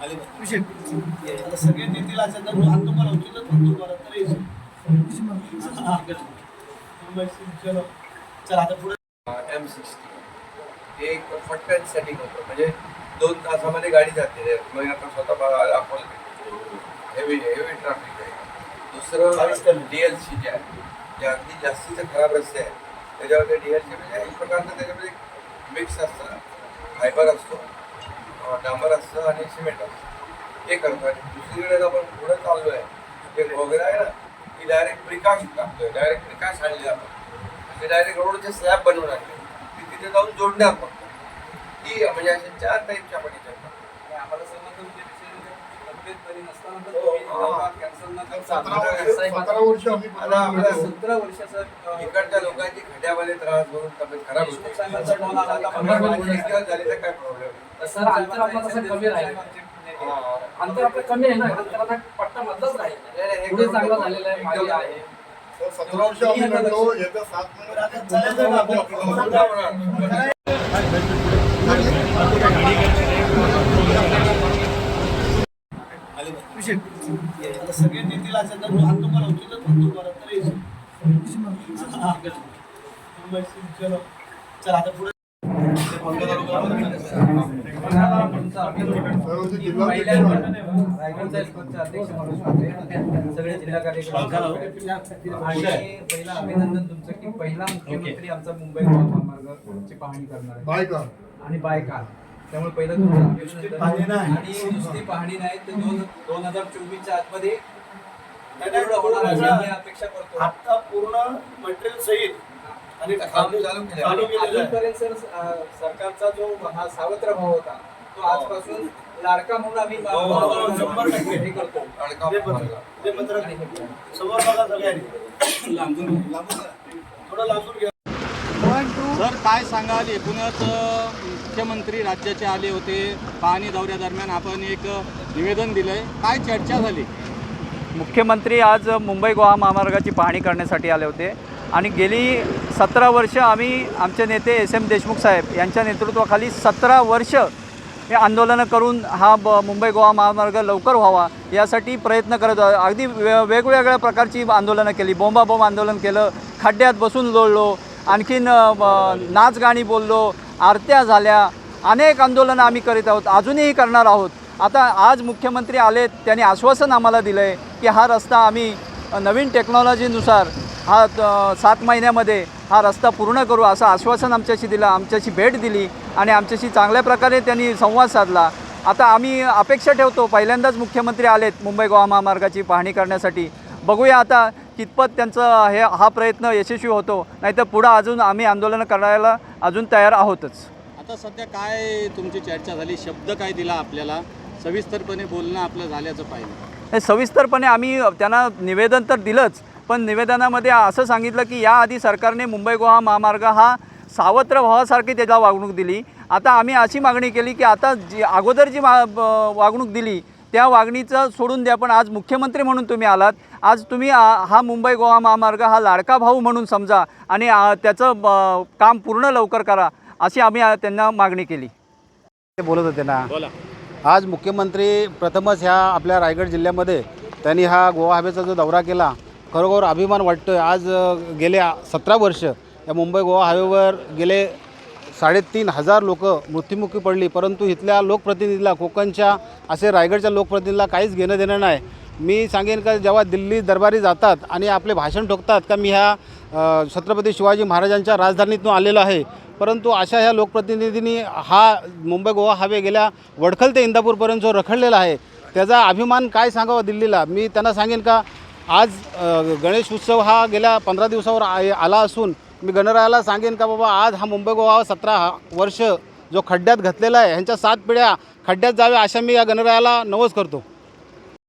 विषय आता सगळे देतील असं तर हात. तुम्हाला उचितच म्हणतो बरं तर येशील. चला आता पुढे एम सिक्स्टी एक फटकन सेटिंग होतं म्हणजे दोन तासामध्ये गाडी जाते मग आपण स्वतः बघा दाखवलं हेवी हेवी ट्रॅफिक आहे. दुसरं डी एल सी जे आहे जे अगदी जास्तीचे खराब रस्ते आहेत त्याच्यावरती डी एल सी म्हणजे एक प्रकारचं त्याच्यामध्ये मिक्स असतं फायबर असतो. डांबर असतं आणि सिमेंट असतं. हे करतो आणि दुसरीकडे आपण पुढे चाललो आहे ते वगैरे आहे ना ती डायरेक्ट प्रिकाश टाकतोय. डायरेक्ट प्रिकाश आणली आपण. म्हणजे डायरेक्ट रोडचे स्लॅब बनवून आणले. ती तिथे जाऊन जोडणार फक्त ती म्हणजे अशा चार टाईपच्या आपण याच्यात आम्हाला समजलं सतरा आम्हाला वर्ष- साहेब, सतरा वर्ष आम्ही आता आपल्या सतरा वर्षाचा अं, इकडच्या लोकांची खड्यामध्ये त्रास होऊन तब्येत खराब देशमुख होते साहेबांचा फोन आला होता. पंधरा पंचवीस दिवस झाले तर काय प्रॉब्लेम तर सर, अंतर आपलं तसं कमी राहिलं. अंतर आपलं कमी आहे ना अंतर आता पट्टा मधलाच राहील. पुढे चांगलं झालेलं आहे मागे आहे. सतरा वर्ष आम्ही लढलो येत्या सात आता चालायचं ना आपण. महिन्यात सगळे देतील असं तर तर आता पुढे जिल्हा सगळे जिल्हा कार्यक्रम आणि अभिनंदन तुमचं की पहिला मुख्यमंत्री आमचा मुंबई महामार्गाची पाहणी करणार आहे बाय आणि बायकार त्यामुळे पहिलं अभिनंदन. पाहणी नाही. आणि नुसती पाहणी नाही तर दोन दोन हजार चोवीसच्या आतमध्ये अपेक्षा करतो आता पूर्ण मटेरियल सहित आणि काम चालू केलं. सरकारचा जो हा सावत्र भाव होता तो आजपासून लाडका म्हणून आम्ही हो, हो, हो, शंभर टक्के. हे करतो ते पत्र समोर बघा सगळ्यांनी लांबून लांबून थोडं लांबून घ्या. सर काय सांगाल? एकूणच मुख्यमंत्री राज्याचे आले होते. पाहणी दौऱ्यादरम्यान आपण एक निवेदन निवेदन दिलंय. काय चर्चा झाली? मुख्यमंत्री आज मुंबई गोवा महामार्गाची पाहणी करण्यासाठी आले होते. आणि गेली सतरा वर्ष आम्ही आमचे नेते एस एम देशमुख साहेब यांच्या नेतृत्वाखाली सतरा वर्ष हे आंदोलनं करून हा ब मुंबई गोवा महामार्ग लवकर व्हावा यासाठी प्रयत्न करत अगदी वे वेगवेगळ्या प्रकारची आंदोलनं केली. बोंबाबोंब आंदोलन केलं. खड्ड्यात बसून लोळलो. आणखीन नाच गाणी बोललो. आरत्या झाल्या. अनेक आंदोलनं आम्ही करीत आहोत. अजूनही करणार आहोत. आता आज मुख्यमंत्री आलेत त्यांनी आश्वासन आम्हाला दिलं आहे की हा रस्ता आम्ही नवीन टेक्नॉलॉजीनुसार हा सात महिन्यामध्ये हा रस्ता पूर्ण करू असं आश्वासन आमच्याशी दिलं आमच्याशी भेट दिली आणि आमच्याशी चांगल्या प्रकारे त्यांनी संवाद साधला. आता आम्ही अपेक्षा ठेवतो पहिल्यांदाच मुख्यमंत्री आलेत मुंबई गोवा महामार्गाची पाहणी करण्यासाठी. बघूया आता कितपत त्यांचं हे हा प्रयत्न यशस्वी होतो नाहीतर पुढं अजून आम्ही आंदोलनं करायला अजून तयार आहोतच. आता सध्या काय तुमची चर्चा झाली? शब्द काय दिला आपल्याला? सविस्तरपणे बोलणं आपलं झाल्याचं पाहिलं. हे सविस्तरपणे आम्ही त्यांना निवेदन तर दिलंच पण निवेदनामध्ये असं सांगितलं की याआधी सरकारने मुंबई गोवा महामार्ग हा सावत्र भावासारखी त्याला वागणूक दिली. आता आम्ही अशी मागणी केली की आता जी अगोदर जी मा वागणूक दिली त्या वागणीचं सोडून द्या. पण आज मुख्यमंत्री म्हणून तुम्ही आलात. आज तुम्ही आ, हा मुंबई गोवा महामार्ग हा लाडका भाऊ म्हणून समजा आणि त्याचं काम पूर्ण लवकर करा अशी आम्ही त्यांना मागणी केली. ते बोलत होते ना. बोला. आज मुख्यमंत्री प्रथमच ह्या आपल्या रायगड जिल्ह्यामध्ये त्यांनी हा गोवा हवेचा जो दौरा केला खरोखर अभिमान वाटतो आहे आज अ, गेले सतरा वर्ष या मुंबई गोवा हायवेवर गेले साडेतीन हजार लोक मृत्युमुखी पडली परंतु इथल्या लोकप्रतिनिधीला कोकणच्या असे रायगडच्या लोकप्रतिनिधीला काहीच घेणं देणं नाही. मी सांगेन का जेव्हा दिल्ली दरबारी जातात आणि आपले भाषण ठोकतात का मी ह्या छत्रपती शिवाजी महाराजांच्या राजधानीतून आलेलो आहे. परंतु अशा ह्या लोकप्रतिनिधींनी हा मुंबई गोवा हायवे गेल्या वडखल ते इंदापूरपर्यंत जो रखडलेला आहे त्याचा अभिमान काय सांगावा दिल्लीला? मी त्यांना सांगेन का आज गणेश उत्सव हा गेल्या पंधरा दिवसावर आला असून मी गणरायाला सांगेन का बाबा आज हा मुंबई गोवा सतरा वर्ष जो खड्ड्यात घातलेला आहे ह्यांच्या सात पिढ्या खड्ड्यात जाव्या अशा मी या गणरायाला नवस करतो.